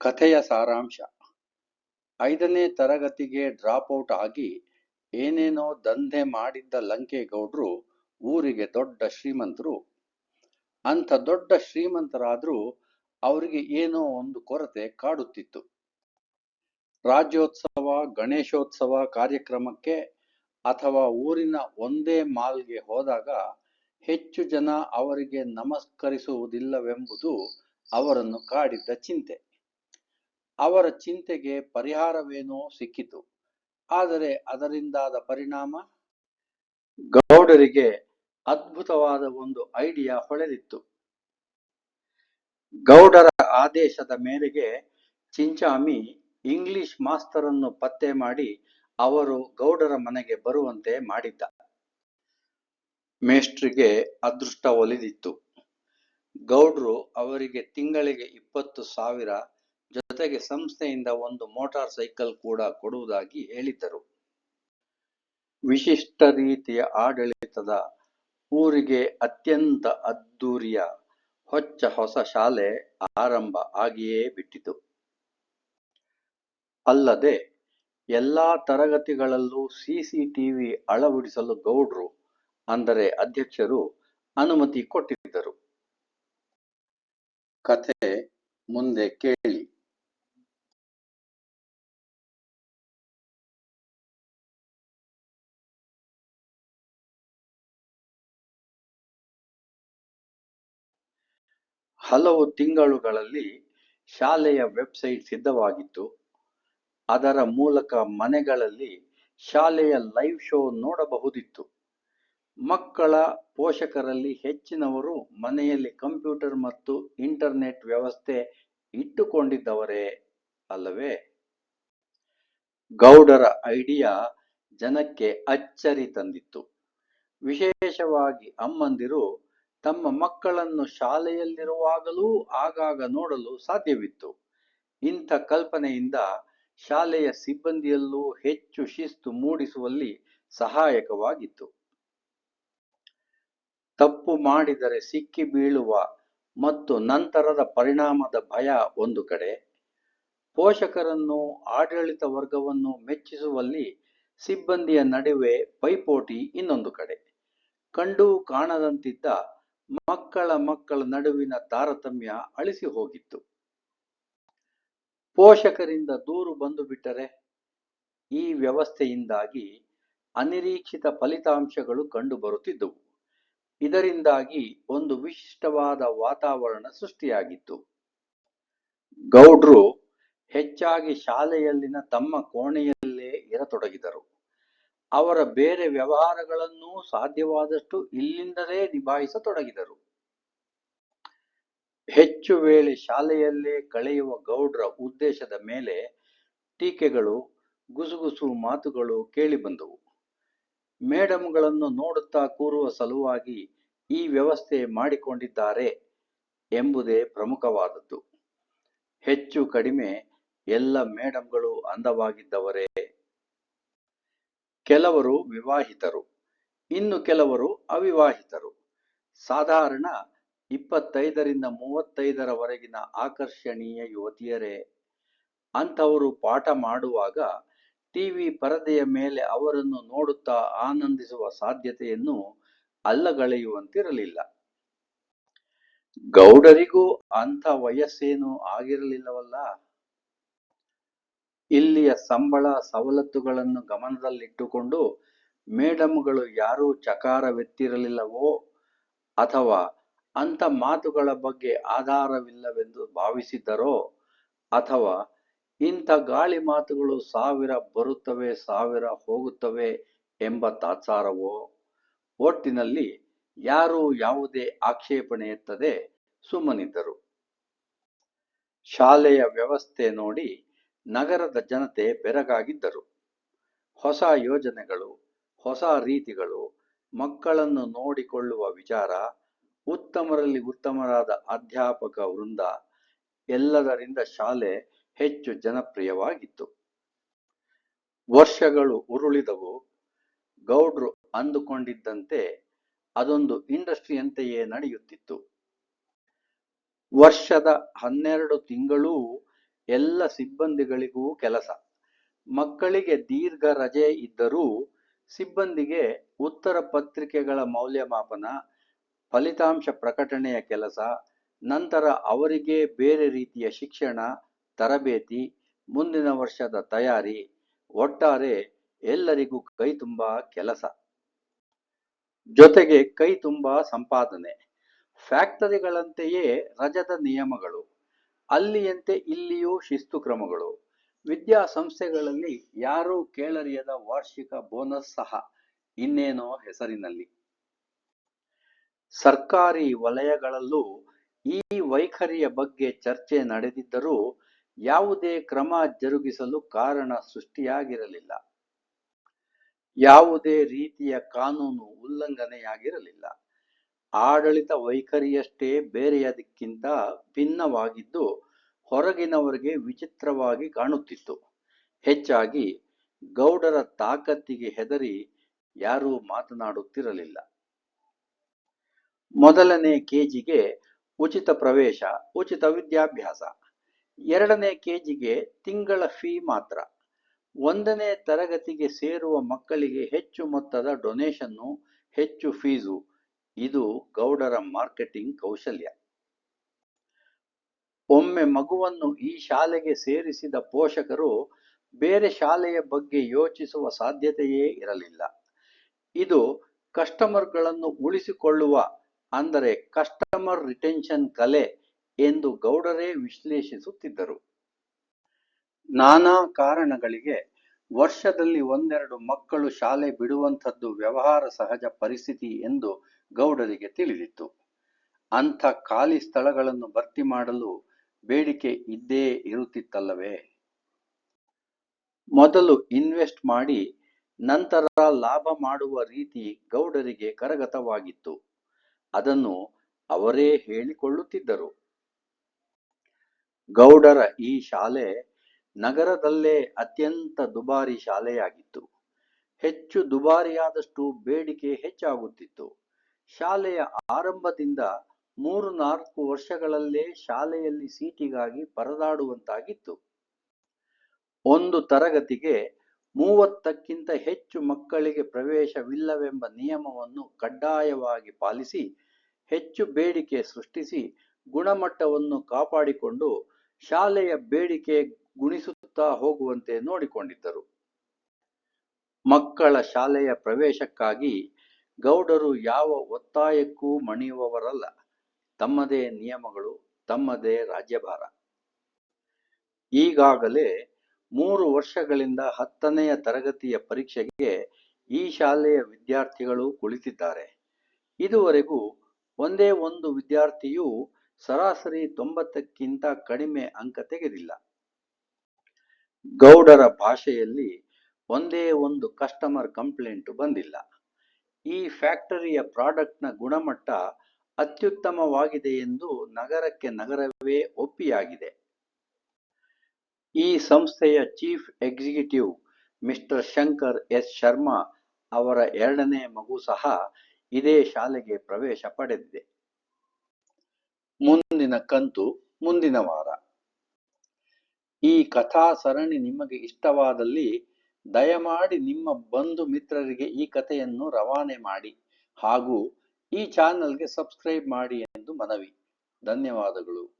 ಕಥೆಯ ಸಾರಾಂಶ. ಐದನೇ ತರಗತಿಗೆ ಡ್ರಾಪ್ ಔಟ್ ಆಗಿ ಏನೇನೋ ದಂಧೆ ಮಾಡಿದ್ದ ಲಂಕೇಗೌಡ್ರು ಊರಿಗೆ ದೊಡ್ಡ ಶ್ರೀಮಂತರು. ಅಂಥ ದೊಡ್ಡ ಶ್ರೀಮಂತರಾದ್ರೂ ಅವರಿಗೆ ಏನೋ ಒಂದು ಕೊರತೆ ಕಾಡುತ್ತಿತ್ತು. ರಾಜ್ಯೋತ್ಸವ, ಗಣೇಶೋತ್ಸವ ಕಾರ್ಯಕ್ರಮಕ್ಕೆ ಅಥವಾ ಊರಿನ ಒಂದೇ ಮಾಲ್ಗೆ ಹೋದಾಗ ಹೆಚ್ಚು ಜನ ಅವರಿಗೆ ನಮಸ್ಕರಿಸುವುದಿಲ್ಲವೆಂಬುದು ಅವರನ್ನು ಕಾಡಿದ್ದ ಚಿಂತೆ. ಅವರ ಚಿಂತೆಗೆ ಪರಿಹಾರವೇನೋ ಸಿಕ್ಕಿತು. ಆದರೆ ಅದರಿಂದಾದ ಪರಿಣಾಮ? ಗೌಡರಿಗೆ ಅದ್ಭುತವಾದ ಒಂದು ಐಡಿಯಾ ಹೊಳೆದಿತ್ತು. ಗೌಡರ ಆದೇಶದ ಮೇರೆಗೆ ಚಿಂಚಾಮಿ ಇಂಗ್ಲಿಷ್ ಮಾಸ್ತರನ್ನು ಪತ್ತೆ ಮಾಡಿ ಅವರು ಗೌಡರ ಮನೆಗೆ ಬರುವಂತೆ ಮಾಡಿದ್ದ. ಮೇಷ್ಟ್ರಿಗೆ ಅದೃಷ್ಟ ಒಲಿದಿತ್ತು. ಗೌಡ್ರು ಅವರಿಗೆ ತಿಂಗಳಿಗೆ ಇಪ್ಪತ್ತು ಸಾವಿರ ಜೊತೆಗೆ ಸಂಸ್ಥೆಯಿಂದ ಒಂದು ಮೋಟಾರ್ ಸೈಕಲ್ ಕೂಡ ಕೊಡುವುದಾಗಿ ಹೇಳಿದ್ದರು. ವಿಶಿಷ್ಟ ರೀತಿಯ ಆಡಳಿತದ ಊರಿಗೆ ಅತ್ಯಂತ ಅದ್ದೂರಿಯ ಹೊಚ್ಚ ಹೊಸ ಶಾಲೆ ಆರಂಭ ಆಗಿಯೇ ಬಿಟ್ಟಿತು. ಅಲ್ಲದೆ ಎಲ್ಲಾ ತರಗತಿಗಳಲ್ಲೂ ಸಿಸಿಟಿವಿ ಅಳವಡಿಸಲು ಗೌಡ್ರು, ಅಂದರೆ ಅಧ್ಯಕ್ಷರು, ಅನುಮತಿ ಕೊಟ್ಟಿದ್ದರು. ಕಥೆ ಮುಂದೆ ಕೇಳಿ. ಹಲವು ತಿಂಗಳುಗಳಲ್ಲಿ ಶಾಲೆಯ ವೆಬ್ಸೈಟ್ ಸಿದ್ಧವಾಗಿತ್ತು. ಅದರ ಮೂಲಕ ಮನೆಗಳಲ್ಲಿ ಶಾಲೆಯ ಲೈವ್ ಶೋ ನೋಡಬಹುದಿತ್ತು. ಮಕ್ಕಳ ಪೋಷಕರಲ್ಲಿ ಹೆಚ್ಚಿನವರು ಮನೆಯಲ್ಲಿ ಕಂಪ್ಯೂಟರ್ ಮತ್ತು ಇಂಟರ್ನೆಟ್ ವ್ಯವಸ್ಥೆ ಇಟ್ಟುಕೊಂಡಿದ್ದವರೇ ಅಲ್ಲವೇ? ಗೌಡರ ಐಡಿಯಾ ಜನಕ್ಕೆ ಅಚ್ಚರಿ ತಂದಿತ್ತು. ವಿಶೇಷವಾಗಿ ಅಮ್ಮಂದಿರು ತಮ್ಮ ಮಕ್ಕಳನ್ನು ಶಾಲೆಯಲ್ಲಿರುವಾಗಲೂ ಆಗಾಗ ನೋಡಲು ಸಾಧ್ಯವಿತ್ತು. ಇಂಥ ಕಲ್ಪನೆಯಿಂದ ಶಾಲೆಯ ಸಿಬ್ಬಂದಿಯಲ್ಲೂ ಹೆಚ್ಚು ಶಿಸ್ತು ಮೂಡಿಸುವಲ್ಲಿ ಸಹಾಯಕವಾಗಿತ್ತು. ತಪ್ಪು ಮಾಡಿದರೆ ಸಿಕ್ಕಿ ಬೀಳುವ ಮತ್ತು ನಂತರದ ಪರಿಣಾಮದ ಭಯ ಒಂದು ಕಡೆ. ಪೋಷಕರನ್ನು ಆಡಳಿತ ವರ್ಗವನ್ನು ಮೆಚ್ಚಿಸುವಲ್ಲಿ ಸಿಬ್ಬಂದಿಯ ನಡುವೆ ಪೈಪೋಟಿ ಇನ್ನೊಂದು ಕಡೆ. ಕಂಡು ಕಾಣದಂತಿದ್ದ ಮಕ್ಕಳ ಮಕ್ಕಳ ನಡುವಿನ ತಾರತಮ್ಯ ಅಳಿಸಿ ಹೋಗಿತ್ತು. ಪೋಷಕರಿಂದ ದೂರು ಬಂದು ಬಿಟ್ಟರೆ ಈ ವ್ಯವಸ್ಥೆಯಿಂದಾಗಿ ಅನಿರೀಕ್ಷಿತ ಫಲಿತಾಂಶಗಳು ಕಂಡುಬರುತ್ತಿದ್ದವು ಇದರಿಂದಾಗಿ ಒಂದು ವಿಶಿಷ್ಟವಾದ ವಾತಾವರಣ ಸೃಷ್ಟಿಯಾಗಿತ್ತು. ಗೌಡ್ರು ಹೆಚ್ಚಾಗಿ ಶಾಲೆಯಲ್ಲಿನ ತಮ್ಮ ಕೋಣೆಯಲ್ಲೇ ಇರತೊಡಗಿದರು. ಅವರ ಬೇರೆ ವ್ಯವಹಾರಗಳನ್ನೂ ಸಾಧ್ಯವಾದಷ್ಟು ಇಲ್ಲಿಂದಲೇ ನಿಭಾಯಿಸತೊಡಗಿದರು. ಹೆಚ್ಚು ವೇಳೆ ಶಾಲೆಯಲ್ಲೇ ಕಳೆಯುವ ಗೌಡ್ರ ಉದ್ದೇಶದ ಮೇಲೆ ಟೀಕೆಗಳು, ಗುಸುಗುಸು ಮಾತುಗಳು ಕೇಳಿಬಂದವು. ಮೇಡಂಗಳನ್ನು ನೋಡುತ್ತಾ ಕೂರುವ ಸಲುವಾಗಿ ಈ ವ್ಯವಸ್ಥೆ ಮಾಡಿಕೊಂಡಿದ್ದಾರೆ ಎಂಬುದೇ ಪ್ರಮುಖವಾದದ್ದು. ಹೆಚ್ಚು ಕಡಿಮೆ ಎಲ್ಲ ಮೇಡಂಗಳು ಅಂದವಾಗಿದ್ದವರೇ ಕೆಲವರು ವಿವಾಹಿತರು, ಇನ್ನು ಕೆಲವರು ಅವಿವಾಹಿತರು. ಸಾಧಾರಣ ಇಪ್ಪತ್ತೈದರಿಂದ ಮೂವತ್ತೈದರವರೆಗಿನ ಆಕರ್ಷಣೀಯ ಯುವತಿಯರೇ, ಅಂಥವರು ಪಾಠ ಮಾಡುವಾಗ ಟಿವಿ ಪರದೆಯ ಮೇಲೆ ಅವರನ್ನು ನೋಡುತ್ತಾ ಆನಂದಿಸುವ ಸಾಧ್ಯತೆಯನ್ನು ಅಲ್ಲಗಳೆಯುವಂತಿರಲಿಲ್ಲ. ಗೌಡರಿಗೂ ಅಂಥ ವಯಸ್ಸೇನೂ ಆಗಿರಲಿಲ್ಲವಲ್ಲ. ಇಲ್ಲಿಯ ಸಂಬಳ ಸವಲತ್ತುಗಳನ್ನು ಗಮನದಲ್ಲಿಟ್ಟುಕೊಂಡು ಮೇಡಂಗಳು ಯಾರೂ ಚಕಾರವೆತ್ತಿರಲಿಲ್ಲವೋ ಅಥವಾ ಅಂಥ ಮಾತುಗಳ ಬಗ್ಗೆ ಆಧಾರವಿಲ್ಲವೆಂದು ಭಾವಿಸಿದ್ದರೋ ಅಥವಾ ಇಂಥ ಗಾಳಿ ಮಾತುಗಳು ಸಾವಿರ ಬರುತ್ತವೆ, ಸಾವಿರ ಹೋಗುತ್ತವೆ ಎಂಬ ತಾತ್ಸಾರವೋ? ಒಟ್ಟಿನಲ್ಲಿ ಯಾರೂ ಯಾವುದೇ ಆಕ್ಷೇಪಣೆ ಎತ್ತದೆ ಸುಮ್ಮನಿದ್ದರು. ಶಾಲೆಯ ವ್ಯವಸ್ಥೆ ನೋಡಿ ನಗರದ ಜನತೆ ಬೆರಗಾಗಿದ್ದರು. ಹೊಸ ಯೋಜನೆಗಳು, ಹೊಸ ರೀತಿಗಳು, ಮಕ್ಕಳನ್ನು ನೋಡಿಕೊಳ್ಳುವ ವಿಚಾರ, ಉತ್ತಮರಲ್ಲಿ ಉತ್ತಮರಾದ ಅಧ್ಯಾಪಕ ವೃಂದ ಎಲ್ಲದರಿಂದ ಶಾಲೆ ಹೆಚ್ಚು ಜನಪ್ರಿಯವಾಗಿತ್ತು. ವರ್ಷಗಳು ಉರುಳಿದವು. ಗೌಡ್ರು ಅಂದುಕೊಂಡಿದ್ದಂತೆ ಅದೊಂದು ಇಂಡಸ್ಟ್ರಿಯಂತೆಯೇ ನಡೆಯುತ್ತಿತ್ತು. ವರ್ಷದ ಹನ್ನೆರಡು ತಿಂಗಳೂ ಎಲ್ಲ ಸಿಬ್ಬಂದಿಗಳಿಗೂ ಕೆಲಸ. ಮಕ್ಕಳಿಗೆ ದೀರ್ಘ ರಜೆ ಇದ್ದರೂ ಸಿಬ್ಬಂದಿಗೆ ಉತ್ತರ ಪತ್ರಿಕೆಗಳ ಮೌಲ್ಯಮಾಪನ, ಫಲಿತಾಂಶ ಪ್ರಕಟಣೆಯ ಕೆಲಸ, ನಂತರ ಅವರಿಗೆ ಬೇರೆ ರೀತಿಯ ಶಿಕ್ಷಣ, ತರಬೇತಿ, ಮುಂದಿನ ವರ್ಷದ ತಯಾರಿ, ಒಟ್ಟಾರೆ ಎಲ್ಲರಿಗೂ ಕೈ ತುಂಬ ಕೆಲಸ. ಜೊತೆಗೆ ಕೈ ತುಂಬ ಸಂಪಾದನೆ. ಫ್ಯಾಕ್ಟರಿಗಳಂತೆಯೇ ರಜದ ನಿಯಮಗಳು. ಅಲ್ಲಿಯಂತೆ ಇಲ್ಲಿಯೂ ಶಿಸ್ತು ಕ್ರಮಗಳು. ವಿದ್ಯಾಸಂಸ್ಥೆಗಳಲ್ಲಿ ಯಾರೂ ಕೇಳರಿಯದ ವಾರ್ಷಿಕ ಬೋನಸ್ ಸಹ ಇನ್ನೇನೋ ಹೆಸರಿನಲ್ಲಿ. ಸರ್ಕಾರಿ ವಲಯಗಳಲ್ಲೂ ಈ ವೈಖರಿಯ ಬಗ್ಗೆ ಚರ್ಚೆ ನಡೆದಿದ್ದರೂ ಯಾವುದೇ ಕ್ರಮ ಜರುಗಿಸಲು ಕಾರಣ ಸೃಷ್ಟಿಯಾಗಿರಲಿಲ್ಲ. ಯಾವುದೇ ರೀತಿಯ ಕಾನೂನು ಉಲ್ಲಂಘನೆಯಾಗಿರಲಿಲ್ಲ. ಆಡಳಿತ ವೈಖರಿಯಷ್ಟೇ ಬೇರೆಯದಕ್ಕಿಂತ ಭಿನ್ನವಾಗಿದ್ದು ಹೊರಗಿನವರಿಗೆ ವಿಚಿತ್ರವಾಗಿ ಕಾಣುತ್ತಿತ್ತು. ಹೆಚ್ಚಾಗಿ ಗೌಡರ ತಾಕತ್ತಿಗೆ ಹೆದರಿ ಯಾರೂ ಮಾತನಾಡುತ್ತಿರಲಿಲ್ಲ. ಮೊದಲನೇ ಕೆಜಿಗೆ ಉಚಿತ ಪ್ರವೇಶ, ಉಚಿತ ವಿದ್ಯಾಭ್ಯಾಸ. ಎರಡನೇ ಕೆಜಿಗೆ ತಿಂಗಳ ಫೀ ಮಾತ್ರ. ಒಂದನೇ ತರಗತಿಗೆ ಸೇರುವ ಮಕ್ಕಳಿಗೆ ಹೆಚ್ಚು ಮೊತ್ತದ ಡೊನೇಷನ್ನು ಹೆಚ್ಚು ಫೀಸು ಇದು ಗೌಡರ ಮಾರ್ಕೆಟಿಂಗ್ ಕೌಶಲ್ಯ. ಒಮ್ಮೆ ಮಗುವನ್ನು ಈ ಶಾಲೆಗೆ ಸೇರಿಸಿದ ಪೋಷಕರು ಬೇರೆ ಶಾಲೆಯ ಬಗ್ಗೆ ಯೋಚಿಸುವ ಸಾಧ್ಯತೆಯೇ ಇರಲಿಲ್ಲ. ಇದು ಕಸ್ಟಮರ್ಗಳನ್ನು ಉಳಿಸಿಕೊಳ್ಳುವ, ಅಂದರೆ ಕಸ್ಟಮರ್ ರಿಟೆನ್ಷನ್ ಕಲೆ ಎಂದು ಗೌಡರೇ ವಿಶ್ಲೇಷಿಸುತ್ತಿದ್ದರು. ನಾನಾ ಕಾರಣಗಳಿಗೆ ವರ್ಷದಲ್ಲಿ ಒಂದೆರಡು ಮಕ್ಕಳು ಶಾಲೆ ಬಿಡುವಂಥದ್ದು ವ್ಯವಹಾರ ಸಹಜ ಪರಿಸ್ಥಿತಿ ಎಂದು ಗೌಡರಿಗೆ ತಿಳಿದಿತ್ತು. ಅಂಥ ಖಾಲಿ ಸ್ಥಳಗಳನ್ನು ಭರ್ತಿ ಮಾಡಲು ಬೇಡಿಕೆ ಇದ್ದೇ ಇರುತ್ತಿತ್ತಲ್ಲವೇ? ಮೊದಲು ಇನ್ವೆಸ್ಟ್ ಮಾಡಿ, ನಂತರ ಲಾಭ ಮಾಡುವ ರೀತಿ ಗೌಡರಿಗೆ ಕರಗತವಾಗಿತ್ತು. ಅದನ್ನು ಅವರೇ ಹೇಳಿಕೊಳ್ಳುತ್ತಿದ್ದರು. ಗೌಡರ ಈ ಶಾಲೆ ನಗರದಲ್ಲೇ ಅತ್ಯಂತ ದುಬಾರಿ ಶಾಲೆಯಾಗಿತ್ತು. ಹೆಚ್ಚು ದುಬಾರಿಯಾದಷ್ಟು ಬೇಡಿಕೆ ಹೆಚ್ಚಾಗುತ್ತಿತ್ತು. ಶಾಲೆಯ ಆರಂಭದಿಂದ ಮೂರು ನಾಲ್ಕು ವರ್ಷಗಳಲ್ಲೇ ಶಾಲೆಯಲ್ಲಿ ಸೀಟಿಗಾಗಿ ಪರದಾಡುವಂತಾಗಿತ್ತು. ಒಂದು ತರಗತಿಗೆ ಮೂವತ್ತಕ್ಕಿಂತ ಹೆಚ್ಚು ಮಕ್ಕಳಿಗೆ ಪ್ರವೇಶವಿಲ್ಲವೆಂಬ ನಿಯಮವನ್ನು ಕಡ್ಡಾಯವಾಗಿ ಪಾಲಿಸಿ ಹೆಚ್ಚು ಬೇಡಿಕೆ ಸೃಷ್ಟಿಸಿ ಗುಣಮಟ್ಟವನ್ನು ಕಾಪಾಡಿಕೊಂಡು ಶಾಲೆಯ ಬೇಡಿಕೆ ಗುಣಿಸುತ್ತಾ ಹೋಗುವಂತೆ ನೋಡಿಕೊಂಡಿದ್ದರು. ಮಕ್ಕಳ ಶಾಲೆಯ ಪ್ರವೇಶಕ್ಕಾಗಿ ಗೌಡರು ಯಾವ ಒತ್ತಾಯಕ್ಕೂ ಮಣಿಯುವವರಲ್ಲ. ತಮ್ಮದೇ ನಿಯಮಗಳು, ತಮ್ಮದೇ ರಾಜ್ಯಭಾರ. ಈಗಾಗಲೇ ಮೂರು ವರ್ಷಗಳಿಂದ ಹತ್ತನೆಯ ತರಗತಿಯ ಪರೀಕ್ಷೆಗೆ ಈ ಶಾಲೆಯ ವಿದ್ಯಾರ್ಥಿಗಳು ಕುಳಿತಿದ್ದಾರೆ. ಇದುವರೆಗೂ ಒಂದೇ ಒಂದು ವಿದ್ಯಾರ್ಥಿಯೂ ಸರಾಸರಿ ತೊಂಬತ್ತಕ್ಕಿಂತ ಕಡಿಮೆ ಅಂಕ ತೆಗೆದಿಲ್ಲ. ಗೌಡರ ಭಾಷೆಯಲ್ಲಿ ಒಂದೇ ಒಂದು ಕಸ್ಟಮರ್ ಕಂಪ್ಲೇಂಟ್ ಬಂದಿಲ್ಲ. ಈ ಫ್ಯಾಕ್ಟರಿಯ ಪ್ರಾಡಕ್ಟ್ನ ಗುಣಮಟ್ಟ ಅತ್ಯುತ್ತಮವಾಗಿದೆ ಎಂದು ನಗರಕ್ಕೆ ನಗರವೇ ಒಪ್ಪಿಯಾಗಿದೆ. ಈ ಸಂಸ್ಥೆಯ chief executive mister Shankar S Sharma ಅವರ ಎರಡನೇ ಮಗು ಸಹ ಇದೇ ಶಾಲೆಗೆ ಪ್ರವೇಶ ಪಡೆದಿದೆ. ಮುಂದಿನ ಕಂತು ಮುಂದಿನ ವಾರ. ಈ ಕಥಾ ಸರಣಿ ನಿಮಗೆ ಇಷ್ಟವಾದಲ್ಲಿ ದಯಮಾಡಿ ನಿಮ್ಮ ಬಂಧು ಮಿತ್ರರಿಗೆ ಈ ಕಥೆಯನ್ನು ರವಾನೆ ಮಾಡಿ ಹಾಗೂ ಈ ಚಾನಲ್ಗೆ ಸಬ್ಸ್ಕ್ರೈಬ್ ಮಾಡಿ ಎಂದು ಮನವಿ. ಧನ್ಯವಾದಗಳು.